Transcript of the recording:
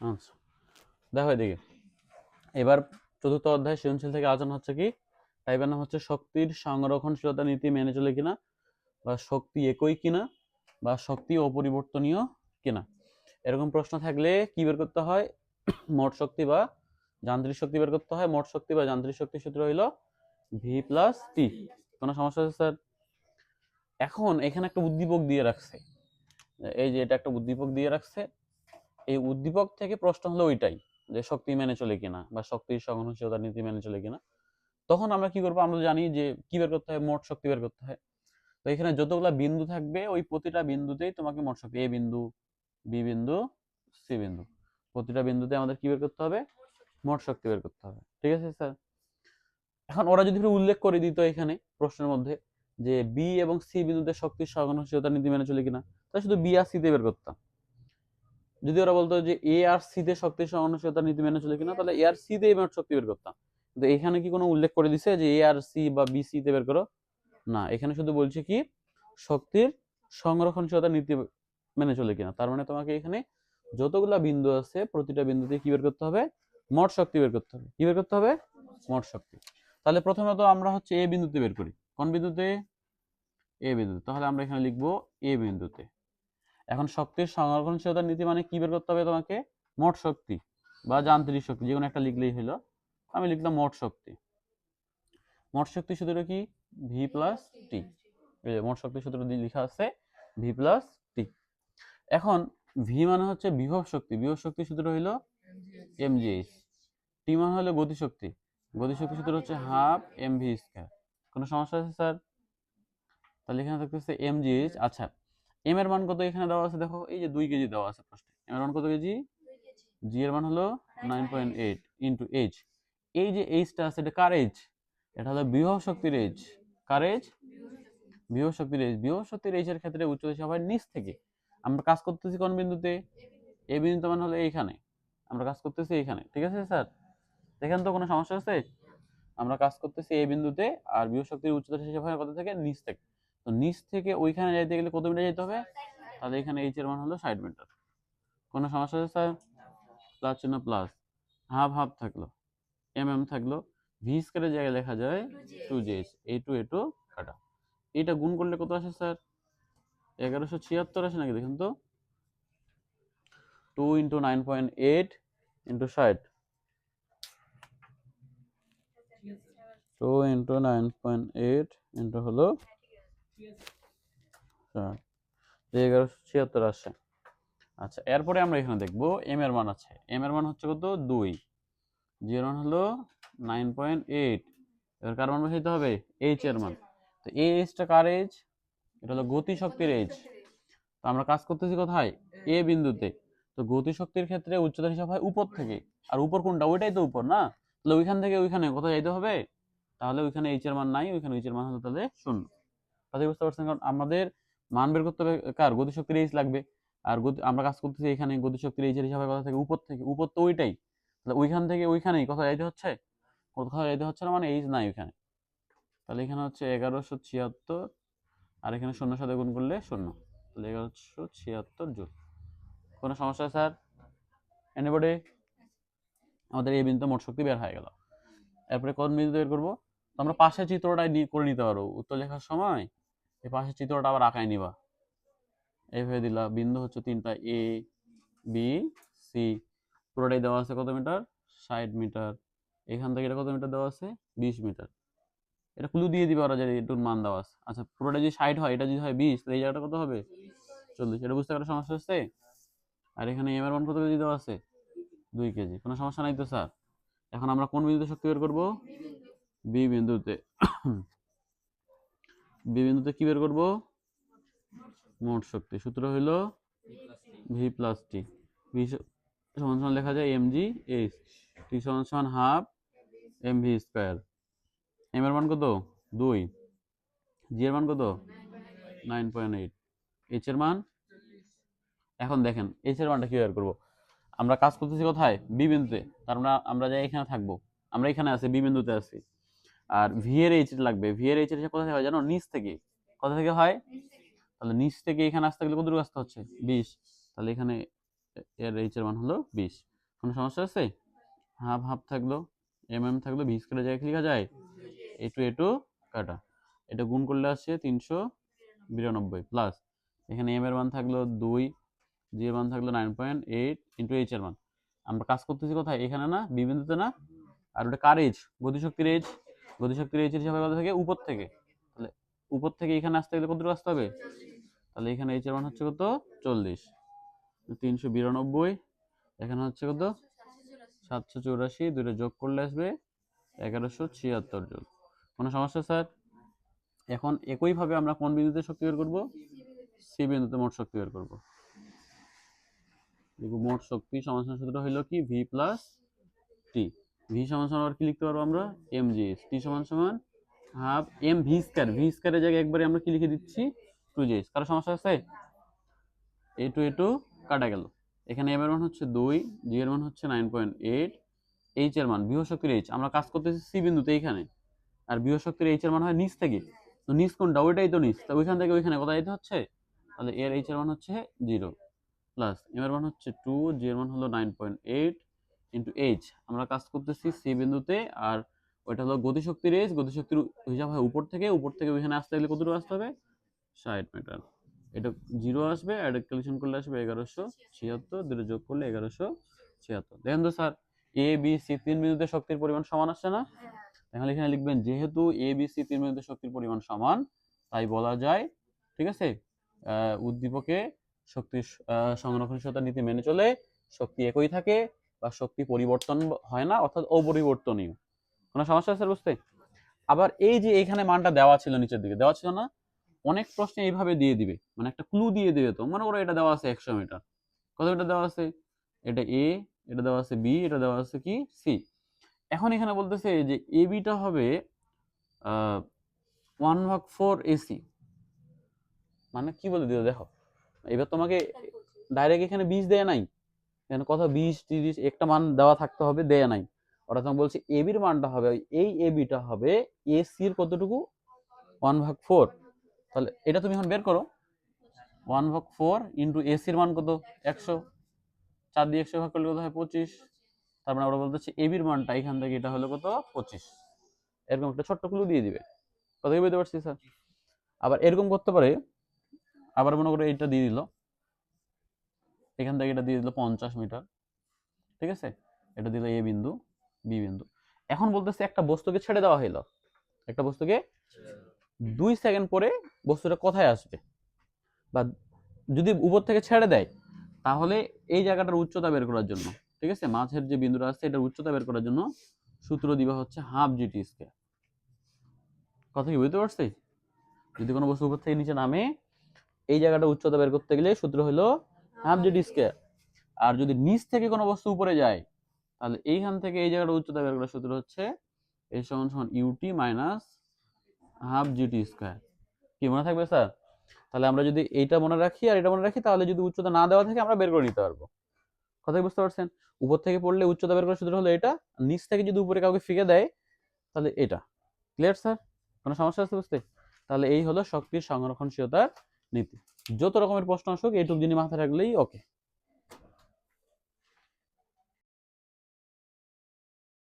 আচ্ছা। দেখো এদিকে। এবার চতুর্থ অধ্যায় সৃজনশীল থেকে আলোচনা হচ্ছে কি? টাইপের নাম হচ্ছে শক্তির সংরক্ষণশীলতা নীতি মেনে চলে কিনা বা শক্তি একই কিনা বা শক্তি অপরিবর্তনীয় কিনা? এরকম প্রশ্ন থাকলে কি বের করতে হয়? মোট শক্তি বা যান্ত্রিক শক্তি বের করতে হয়। মোট শক্তি বা যান্ত্রিক শক্তির সূত্র হইল ভি প্লাস টি কোনো সমস্যা আছে স্যার? এখন এখানে একটা উদ্দীপক দিয়ে রাখছে। এই যে এটা একটা উদ্দীপক দিয়ে রাখছে। এই উদ্দীপক থেকে প্রশ্ন হলো ওইটাই, যে শক্তি মেনে চলে কিনা বা শক্তির সংগ্রহশীলতার নীতি মেনে চলে কিনা। তখন আমরা কি করব? আমরা জানি যে কি বের করতে হয়? মোট শক্তি বের করতে হয়। তো এখানে যতগুলা বিন্দু থাকবে, ওই প্রতিটা বিন্দুতেই তোমাকে মোট শক্তি, এ বিন্দু, বি বিন্দু, সি বিন্দু, প্রতিটা বিন্দুতে আমাদের কি বের করতে হবে? মোট শক্তি বের করতে হবে। ঠিক আছে, স্যার? এখন ওরা যদি উল্লেখ করে দিত এখানে প্রশ্নের মধ্যে, যে বি এবং সি বিন্দুতে শক্তির সংগ্রহশীলতার নীতি মেনে চলে কিনা, তাহলে শুধু বি আর সিতে বের করতাম। যদি ওরা বলতো যে এ আর সি তে শক্তির সহনশীলতার নীতি মেনে চলে কিনা, তাহলে এ আর সি তে মোট শক্তি বের করতাম। কিন্তু এখানে কি কোনো উল্লেখ করে দিছে যে এ আর সি বা বি সি তে বের করো? না, এখানে শুধু বলছে কি শক্তির সংরক্ষণশীলতার নীতি মেনে চলে কিনা। তার মানে তোমাকে এখানে যতগুলা বিন্দু আছে, প্রতিটা বিন্দুতে কি বের করতে হবে? মোট শক্তি বের করতে হবে। কি বের করতে হবে? মোট শক্তি। তাহলে প্রথমত আমরা হচ্ছে এ বিন্দুতে বের করি। কোন বিন্দুতে? এ বিন্দুতে। তাহলে আমরা এখানে লিখব এ বিন্দুতে। এখন শক্তির সংরক্ষণশীলতার নীতি মানে কি বের করতে হবে তোমাকে? মোট শক্তি বা যান্ত্রিক শক্তি যে কোনো একটা লিখলেই হলো। আমি লিখলাম মোট শক্তি। মোট শক্তি সূত্র কি? ভি প্লাস টি মোট শক্তি সূত্র লেখা আছে ভি প্লাস টি এখন ভি মানে হচ্ছে বিভব শক্তি। বিভব শক্তি সূত্র হইল এমজিএইচ টি মানে হলো গতিশক্তি গতিশক্তি সূত্র হচ্ছে হাফ এম ভি স্কয়ার কোনো সমস্যা আছে স্যার তাহলে এখানে থাকতেছে এমজিএইচ আচ্ছা এম এর মান কত এখানে দেওয়া আছে? দেখো, এই যে দুই কেজি দেওয়া আছে প্রশ্নে এম এর মান কত কেজি? জি এর মান হলো nine point eight into H এই যে এইচটা আছে, এটা কার এইচ এটা হলো বিভব শক্তির এইচ কার এইচ বিভব শক্তির এইচ বিভব শক্তির এইচ এর ক্ষেত্রে উচ্চ দিশা হয় নিচ থেকে। আমরা কাজ করতেছি কোন বিন্দুতে? এই বিন্দুতে মানে হলো এইখানে। আমরা কাজ করতেছি এইখানে। ঠিক আছে, স্যার? এখানে তো কোনো সমস্যা আছে? আমরা কাজ করতেছি এই বিন্দুতে আর বিভব শক্তির উচ্চতা হিসাব কত থেকে? নিচ থেকে। তো নিচ থেকে ওইখানে যাইতে গেলে কত মিটার যেতে হবে? তাহলে এখানে এইচ এর মান হলো ষাট মিটার। কোনো সমস্যা আছে, স্যার? প্লাস চিহ্ন প্লাস হাফ হাফ থাকল। এম এম থাকল। ভি স্কোয়ারের জায়গায় লেখা যায় two G H A two A two কাটা। এইটা গুণ করলে কত আসে, স্যার? এগারোশো ছিয়াত্তর আসে নাকি, দেখুন তো। Two into nine point eight into ষাট। Two into nine point eight into হলো ষাট এগারোশো ছিয়াত্তর আসে আচ্ছা এরপরে আমরা এখানে দেখব এম এর মান আছে। এম এর মান হচ্ছে কত? দুই। জি এর মান হলো নাইন পয়েন্ট এইট এবার কার মান বসাইতে হবে? এইচ এর মান। তো এই এইচটা কার এইচ এটা হলো গতি শক্তির এইচ তো আমরা কাজ করতেছি কোথায়? এ বিন্দুতে। তো গতি শক্তির ক্ষেত্রে উচ্চতার হিসাব হয় উপর থেকে। আর উপর কোনটা? ওইটাই তো উপর না? তাহলে ওইখান থেকে ওইখানে কোথায় যাইতে হবে? তাহলে ওইখানে এইচ এর মান নাই, ওইখানে এইচ এর মান হলো তাহলে শূন্য। তাহলে বুঝতে পারছেন, কারণ আমাদের মান বের করতে হবে কার? গতিশক্তির এইচ লাগবে। আর গতি, আমরা কাজ করতেছি এখানে, গতিশক্তির এইচের হিসাবে কথা থেকে, উপর থেকে, উপর তো ওইটাই। তাহলে ওইখান থেকে ওইখানেই কোথায় যাইতে হচ্ছে? কোথাও যাইতে হচ্ছে না মানে এইচ নাই ওইখানে। তাহলে এখানে হচ্ছে এগারোশো ছিয়াত্তর আর এখানে শূন্য সাথে গুণ করলে শূন্য। তাহলে এগারোশো ছিয়াত্তর জুল। কোনো সমস্যা স্যার? এনিবডি আমাদের এই বিন্দুতে মোট শক্তি বের হয়ে গেল। এরপরে কোন বিন্দু বের করব? তো আমরা পাশের চিত্রটাই করে নিতে পারব। উত্তর লেখার সময় এই পাশের চিত্রটা আবার আঁকায় নিবা। এইভাবে দিলা, বিন্দু হচ্ছে তিনটা এ বি সি পুরোটাই দেওয়া আছে কত মিটার? ষাট মিটার। এখান থেকে এটা কত মিটার দেওয়া আছে? বিশ মিটার। এটা ক্লু দিয়ে দিবে ওরা যে এটুর মান দেওয়া আছে। আচ্ছা পুরোটা যদি ষাট হয়, এটা যদি হয় বিশ, তাহলে এই জায়গাটা কত হবে? চল্লিশ। এটা বুঝতে একটা সমস্যা হচ্ছে? আর এখানে এম এর মান কত কেজি দেওয়া আছে? দুই কেজি। কোনো সমস্যা নাই তো, স্যার? এখন আমরা কোন বিন্দুতে শক্তি বের করব? বি বিন্দুতে। বি বিন্দুতে কি বের করব? মোট শক্তি। সূত্র হইল ভি প্লাস টি ভি সমান সমান লেখা যায় এম জি এইচ টি সমান সমান half M V square M এর মান কত? দুই। জি এর মান কত? নাইন পয়েন্ট এইট এইচ এর মান? এখন দেখেন এইচ এর মানটা কি বের করব? আমরা কাজ করতেছি কোথায়? বি বিন্দুতে। তার মানে আমরা যাই এখানে থাকব, আমরা এখানে আছি বি বিন্দুতে আছি। আর ভি এর এইচ লাগবে। ভি এর কোথা থেকে হয় জানো? নিচ থেকে। কোথা থেকে হয়? তাহলে নিচ থেকে এখানে আসতে গেলে কতটুকু আসতে হচ্ছে? বিশ। তাহলে এখানে এর এইচ এর মান হলো বিশ। কোনো সমস্যা আছে হাফ হাফ থাকল এম এম থাকল ভি স্কোয়ারের যায় লেখা যায়? এ টু এ টু কাটা। এটা গুণ করলে আসছে তিনশো বিরানব্বই প্লাস এখানে এম এর মান থাকল দুই জি এর মান থাকল nine point eight into H এর মান। আমরা কাজ করতেছি কোথায়? এখানে না বি বিন্দুতে না? আর ওটা কার এইচ গতিশক্তির এইচ গতিশক্তির এইচ হিসাবে কত থাকে উপর থেকে। তাহলে উপর থেকে এখানে আসতে গেলে কতটুকু আসতে হবে? তাহলে এখানে এইচ এর মান হচ্ছে কত? চল্লিশ। তিনশো বিরানব্বই। এখানে হচ্ছে কত? সাতশো চৌরাশি। দুটো যোগ করলে আসবে এগারোশো ছিয়াত্তর জন। কোনো সমস্যা, স্যার? এখন একইভাবে আমরা কোন বিন্দুতে শক্তি বের করব? সি বিন্দুতে মোট শক্তি বের করব। মোট শক্তি সমাধান সূত্র হলো কি? ভি প্লাস টি ভি সমান সমান আবার কি লিখতে পারব আমরা? এম জি এস টি সমান সমান half M V square V স্কয়ারের জায়গায় একবারে আমরা কি লিখে দিচ্ছি? টু জি এস কারও সমস্যা আছে? এ টু এ টু কাটা গেল। এখানে এম এর মান হচ্ছে দুই জি এর মান হচ্ছে নাইন পয়েন্ট এইট এইচ এর মান বৃহস্পতির এইচ আমরা কাজ করতেছি সি বিন্দুতে এইখানে আর বৃহস্পতির এইচ এর মান হয় নিচ থেকে। তো নিচ কোনটা? ওইটাই তো নিচ। তো ওইখান থেকে ওইখানে কোথায় যেতে হচ্ছে? তাহলে এর এইচ এর মান হচ্ছে জিরো প্লাস এম এর মান হচ্ছে টু জি এর মান হলো nine point eight into H আমরা কাজ করতেছি সি বিন্দুতে আর ওইটা হলো গতিশক্তির এইচ গতিশক্তির হিসাব হয় উপর থেকে উপর থেকে ওইখানে আসতে গেলে কতটুকু আসতে হবে? ষাট মিটার এটা জিরো আসবে আর ক্যালকুলেশন করলে আসবে এগারোশো ছিয়াত্তর দুটো যোগ করলে এগারোশো ছিয়াত্তর। দেখেন তো স্যার এ বি সি তিন বিন্দুতে শক্তির পরিমাণ সমান আসছে না? তাহলে এখানে লিখবেন যেহেতু এ বি সি তিন বিন্দুতে শক্তির পরিমাণ সমান তাই বলা যায় ঠিক আছে? উদ্দীপকে শক্তি সংরক্ষণশীলতা নীতি মেনে চলে শক্তি একই থাকে বা শক্তি পরিবর্তন হয় না অর্থাৎ অপরিবর্তনীয়। কোনো সমস্যা আছে বুঝতে? আবার এই যে এখানে মানটা দেওয়া ছিল নিচের দিকে দেওয়া ছিল না? অনেক প্রশ্নে এইভাবে দিয়ে দিবে। মানে একটা ক্লু দিয়ে দিবে তো। মনে করো এটা দেওয়া আছে একশো মিটার। কত মিটার দেওয়া আছে? এটা এ এটা দেওয়া আছে বি এটা দেওয়া আছে কি? সি এখন এখানে বলতেছে যে এ বিটা হবে ওয়ান ভাগ ফোর এসি মানে কি বলে দিও দেখো। এবার তোমাকে ডাইরেক্ট এখানে বিষ দেয়া নাই। এখানে কথা বিশ, তিরিশ, একটা মান দেওয়া থাকতে হবে, দেয়া নাই। ওরা তোমাকে বলছে এ বির মানটা হবে এই এ বিটা হবে এ কতটুকু? ওয়ান ভাগ ফোর। তাহলে এটা তুমি এখন বের করো। ওয়ান ভাগ ফোর ইন্টু এসির মান কত? একশো। চার দিয়ে একশো ভাগ করলে কত হয়? পঁচিশ। তারপরে আমরা বলতেছি এবির মানটা এখান থেকে এটা হলো কত? পঁচিশ। এরকম একটা ছোট্ট ক্লু দিয়ে দিবে। কথা বুঝতে পারছি স্যার আবার এরকম করতে পারে, আবার মনে করো এইটা দিয়ে দিল। এখান থেকে এটা দিয়ে দিল পঞ্চাশ মিটার, ঠিক আছে? এটা দিল এ বিন্দু, বি বিন্দু। এখন বলতেছে একটা বস্তুকে ছেড়ে দেওয়া হইল। একটা বস্তুকে দুই সেকেন্ড পরে বস্তুটা কোথায় আসবে? বা যদি উপর থেকে ছেড়ে দেয়, তাহলে এই জায়গাটার উচ্চতা বের করার জন্য, ঠিক আছে? মাঝের যে বিন্দুটা আছে, এটার উচ্চতা বের করার জন্য সূত্র দিবা হচ্ছে হাফ জিটি স্কয়ার। কথা কি বুঝতে পারছি যদি কোনো বস্তু উপর থেকে নিচে নামে, এই জায়গাটা উচ্চতা বের করতে গেলে সূত্র হলো হাফ জিটি স্কোয়ার আর যদি নিচ থেকে কোনো বস্তু উপরে যায়, তাহলে এইখান থেকে এই জায়গাটা উচ্চতা বের করার সূত্র হচ্ছে এই সমান সমান UT minus half GT square কি মনে থাকবে স্যার? তাহলে আমরা যদি এইটা মনে রাখি আর এটা মনে রাখি, তাহলে যদি উচ্চতা না দেওয়া থাকে আমরা বের করে নিতে পারব। কথা কি বুঝতে পারছেন? উপর থেকে পড়লে উচ্চতা বের করার সূত্র হলো এটা নিচ থেকে যদি উপরে কাউকে ফিকে দেয়, তাহলে এটা। Clear sir? কোনো সমস্যা আছে বুঝতে? তাহলে এই হলো শক্তির সংরক্ষণশীলতার নীতি। যত রকমের প্রশ্ন আসুক এইটুক জিনিস মাথায় রাখলেই ওকে